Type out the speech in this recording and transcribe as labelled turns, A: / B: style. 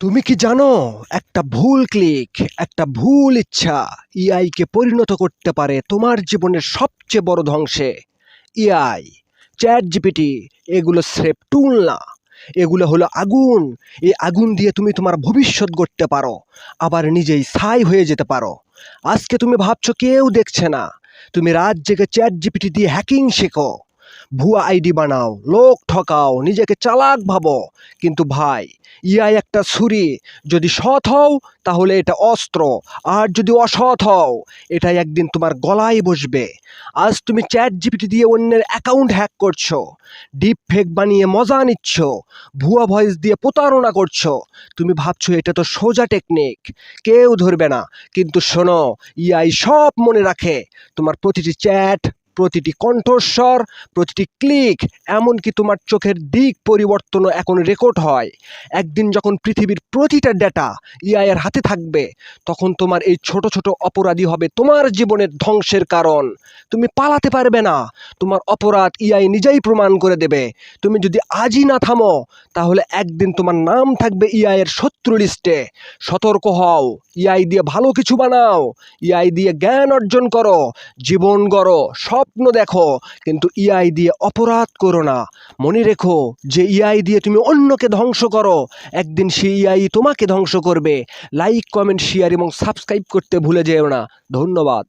A: তুমি কি জানো, একটা ভুল ক্লিক একটা ভুল ইচ্ছা ইআইকে পরিণত করতে পারে তোমার জীবনের সবচেয়ে বড় ধ্বংসে। ইআই চ্যাট জিপিটি এগুলো স্রেফ টুল না। এগুলো হলো আগুন। এই আগুন দিয়ে তুমি তোমার ভবিষ্যৎ গড়তে পারো, আবার নিজেই ছাই হয়ে যেতে পারো। আজকে তুমি ভাবছ কেউ দেখছে না। তুমি রাত জেগে চ্যাট জিপিটি দিয়ে হ্যাকিং শেখো। ভুয়া আইডি বানাও, লোক ঠকাও, নিজেকে চালাক ভাবো। কিন্তু ভাই ইআই একটা ছুরি। যদি সৎ হও, তাহলে এটা অস্ত্র। আর যদি অসৎ হও এটা একদিন তোমার গলায় বসবে। আজ তুমি চ্যাট জিপিটি দিয়ে অন্যের অ্যাকাউন্ট হ্যাক করছ। ডিপ ফেক বানিয়ে মজা নিচ্ছ। ভুয়া ভয়েস দিয়ে প্রতারণা করছ। তুমি ভাবছ এটা তো সোজা টেকনিক। কেউ ধরবে না। কিন্তু শোনো ইআই সব মনে রাখে। তোমার প্রতিটি চ্যাট প্রতিটি কণ্ঠস্বর, প্রতিটি ক্লিক, এমনকি তোমার চোখের দিক পরিবর্তনও এখন রেকর্ড হয়। একদিন যখন পৃথিবীর প্রতিটা ডেটা ইআইয়ের হাতে থাকবে, তখন তোমার এই ছোট ছোট অপরাধী হবে তোমার জীবনের ধ্বংসের কারণ। তুমি পালাতে পারবে না। তোমার অপরাধ ইআই নিজেই প্রমাণ করে দেবে। তুমি যদি আজই না থামো, তাহলে একদিন তোমার নাম থাকবে ইআইয়ের শত্রু লিস্টে। সতর্ক হও। ইআই দিয়ে ভালো কিছু বানাও। ইআই দিয়ে জ্ঞান অর্জন করো। জীবন গড়ো। স্বপ্ন দেখো, কিন্তু ইআই দিয়ে অপরাধ করো না। মনে রেখো যে ইআই দিয়ে তুমি অন্যকে ধ্বংস করো, একদিন সে ইআই তোমাকে ধ্বংস করবে। লাইক কমেন্ট শেয়ার এবং সাবস্ক্রাইব করতে ভুলে যেও না। ধন্যবাদ।